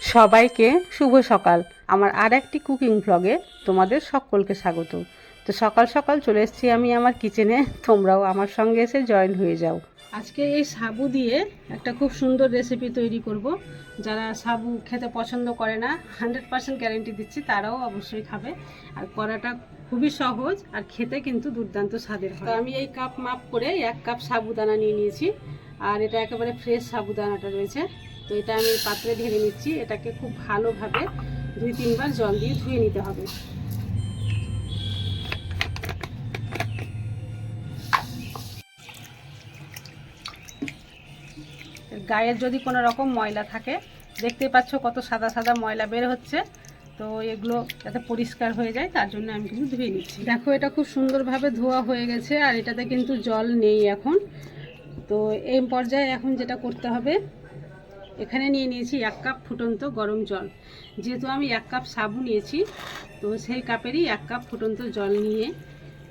সবাইকে শুভ সকাল। আমার আর একটি কুকিং ভ্লগে তোমাদের সকলকে স্বাগত। তো সকাল সকাল চলে এসেছি আমি আমার কিচেনে তোমরাও আমার সঙ্গে এসে জয়েন হয়ে যাও। আজকে এই সাবু দিয়ে একটা খুব সুন্দর রেসিপি তৈরি করব। যারা সাবু খেতে পছন্দ করে না হান্ড্রেড পার্সেন্ট গ্যারেন্টি দিচ্ছি, তারাও অবশ্যই খাবে। আর করাটা খুবই সহজ আর খেতে কিন্তু দুর্দান্ত স্বাদের হয়। আমি এই কাপ মাপ করে এক কাপ সাবুদানা নিয়ে নিয়েছি। আর এটা একেবারে ফ্রেশ সাবুদানাটা রয়েছে। তো এটা আমি পাত্রে ঢেলে নিচ্ছি। এটাকে খুব ভালোভাবে দুই তিনবার জল দিয়ে ধুয়ে নিতে হবে। গায়ের যদি কোনো রকম ময়লা থাকে, দেখতে পাচ্ছ কত সাদা সাদা ময়লা বের হচ্ছে। তো এগুলো যাতে পরিষ্কার হয়ে যায়, তার জন্য আমি কিন্তু ধুয়ে নিচ্ছি। দেখো, এটা খুব সুন্দরভাবে ধোয়া হয়ে গেছে, আর এটাতে কিন্তু জল নেই এখন। তো এই পর্যায়ে এখন যেটা করতে হবে এখানে নিয়ে নিয়েছি এক কাপ ফুটন্ত গরম জল। যেহেতু আমি এক কাপ সাবু নিয়েছি, তো সেই কাপেরই এক কাপ ফুটন্ত জল নিয়ে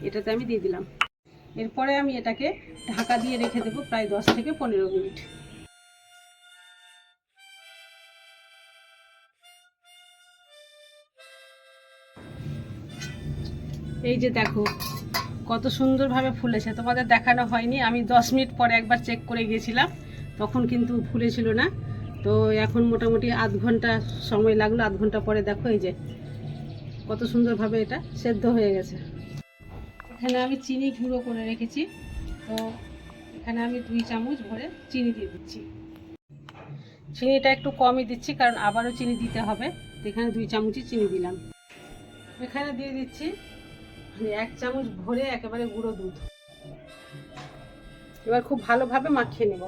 এটাতে আমি দিয়ে দিলাম। এরপরে আমি এটাকে ঢাকা দিয়ে রেখে দেবো প্রায় দশ থেকে পনেরো মিনিট। এই যে দেখো, কত সুন্দরভাবে ফুলেছে। তোমাদের দেখানো হয়নি, আমি দশ মিনিট পরে একবার চেক করে গিয়েছিলাম, তখন কিন্তু ফুলেছিল না। তো এখন মোটামুটি আধ ঘণ্টা সময় লাগল, আধ ঘণ্টা পরে দেখো এই যে কত সুন্দরভাবে এটা সেদ্ধ হয়ে গেছে। এখানে আমি চিনি গুঁড়ো করে রেখেছি, তো এখানে আমি দুই চামচ ভরে চিনি দিয়ে দিচ্ছি। চিনিটা একটু কমই দিচ্ছি, কারণ আবারও চিনি দিতে হবে এখানে দুই চামচই চিনি দিলাম। এখানে দিয়ে দিচ্ছি এক চামচ ভরে একেবারে গুঁড়ো দুধ। এবার খুব ভালোভাবে মাখিয়ে নেব।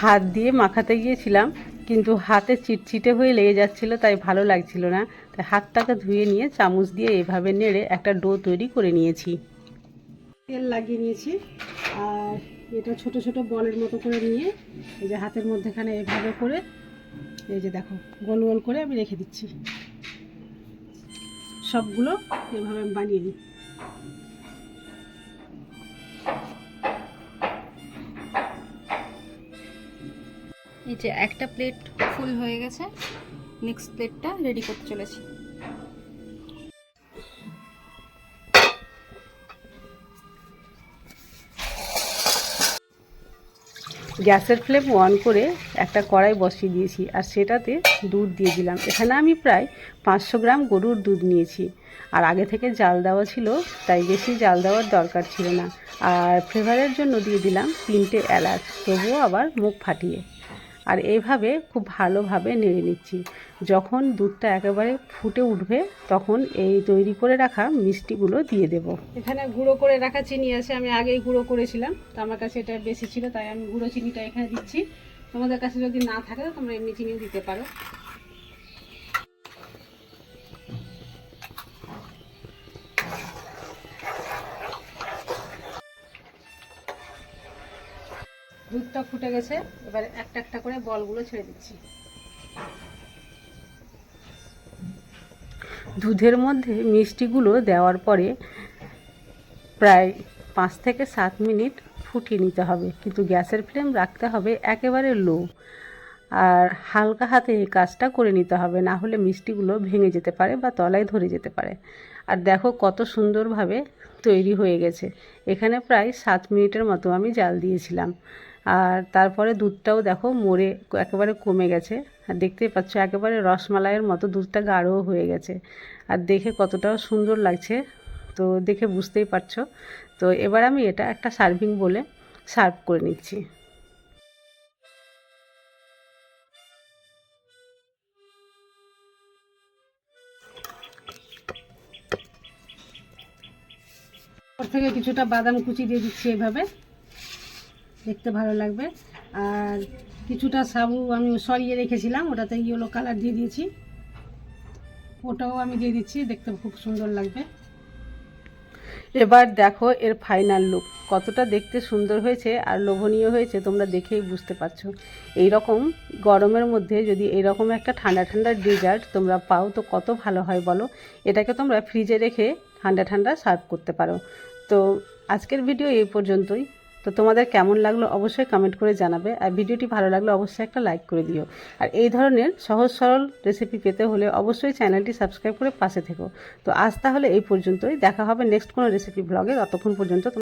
হাত দিয়ে মাখাতে গিয়েছিলাম, কিন্তু হাতে চিটচিটে হয়ে লেগে যাচ্ছিল, তাই ভালো লাগছিল না। তাই হাতটাকে ধুয়ে নিয়ে চামচ দিয়ে এভাবে নেড়ে একটা ডো তৈরি করে নিয়েছি। তেল লাগিয়ে নিয়েছি, আর এটা ছোট ছোট বলের মতো করে নিয়ে এই যে হাতের মধ্যেখানে এভাবে করে, এই যে দেখো, গোল গোল করে আমি রেখে দিচ্ছি। সবগুলো এভাবে আমি বানিয়ে নিই। এই যে একটা প্লেট ফুল হয়ে গেছে নেক্সট প্লেটটা রেডি করতে চলেছি। গ্যাসের ফ্লেম অন করে একটা কড়াই বসিয়ে দিয়েছি, আর সেটাতে দুধ দিয়ে দিলাম। এখানে আমি প্রায় পাঁচশো গ্রাম গরুর দুধ নিয়েছি। আর আগে থেকে জাল দেওয়া ছিল, তাই বেশি জাল দেওয়ার দরকার ছিল না। আর ফ্লেভারের জন্য দিয়ে দিলাম তিনটে এলাচ, তবুও আবার মুখ ফাটিয়ে। আর এইভাবে খুব ভালোভাবে নেড়ে নিচ্ছি। যখন দুধটা একেবারে ফুটে উঠবে, তখন এই তৈরি করে রাখা মিষ্টিগুলো দিয়ে দেব। এখানে গুঁড়ো করে রাখা চিনি আছে, আমি আগেই গুঁড়ো করেছিলাম। তো আমার কাছে এটা বেশি ছিল, তাই আমি গুঁড়ো চিনিটা এখানে দিচ্ছি। তোমাদের কাছে যদি না থাকে, তো তোমরা এমনি চিনিও দিতে পারো। দুধটা ফুটে গেছে, এবার একটা একটা করে বলগুলো ছেড়ে দিচ্ছি। দুধের মধ্যে মিষ্টিগুলো দেওয়ার পরে প্রায় পাঁচ থেকে সাত মিনিট ফুটিয়ে নিতে হবে, কিন্তু গ্যাসের ফ্লেম রাখতে হবে একেবারে লো। আর হালকা হাতে এই কাজটা করে নিতে হবে, না হলে মিষ্টিগুলো ভেঙে যেতে পারে বা তলায় ধরে যেতে পারে। আর দেখো কত সুন্দরভাবে তৈরি হয়ে গেছে। এখানে প্রায় সাত মিনিটের মতো আমি জাল দিয়েছিলাম। আর তারপরে দুধটাও দেখো মরে একেবারে কমে গেছে। আর দেখতেই পাচ্ছ, একেবারে রসমালাইয়ের মতো দুধটা গাঢ়ও হয়ে গেছে। আর দেখে কতটাও সুন্দর লাগছে, তো দেখে বুঝতেই পারছ। তো এবার আমি এটা একটা সার্ভিং বলে সার্ভ করে নিচ্ছি। ওর থেকে কিছুটা বাদাম কুচি দিয়ে দিচ্ছি এভাবে। দেখতে ভালো লাগবে। আর কিছুটা সাবু আমি সরিয়ে রেখেছিলাম, ওটাতে ইয়েলো কালার দিয়ে দিয়েছি। ওটাও আমি দিয়ে দিচ্ছি, দেখতে খুব সুন্দর লাগবে। এবার দেখো এর ফাইনাল লুক কতটা দেখতে সুন্দর হয়েছে আর লোভনীয় হয়েছে, তোমরা দেখেই বুঝতে পারছ। রকম গরমের মধ্যে যদি এরকম একটা ঠান্ডা ঠান্ডা ডেজার্ট তোমরা পাও, তো কত ভালো হয় বলো? এটাকে তোমরা ফ্রিজে রেখে ঠান্ডা ঠান্ডা সার্ভ করতে পারো। তো আজকের ভিডিও এই পর্যন্তই। তো তোমাদের কেমন লাগল অবশ্যই কমেন্ট করে জানাবে। আর ভিডিওটি ভালো লাগলে অবশ্যই একটা লাইক করে দিও। আর এই ধরনের সহজ সরল রেসিপি পেতে হলে অবশ্যই চ্যানেলটি সাবস্ক্রাইব করে পাশে থেকো। তো আজ তাহলে এই পর্যন্তই। দেখা হবে নেক্সট কোনো রেসিপি ব্লগে ততক্ষণ পর্যন্ত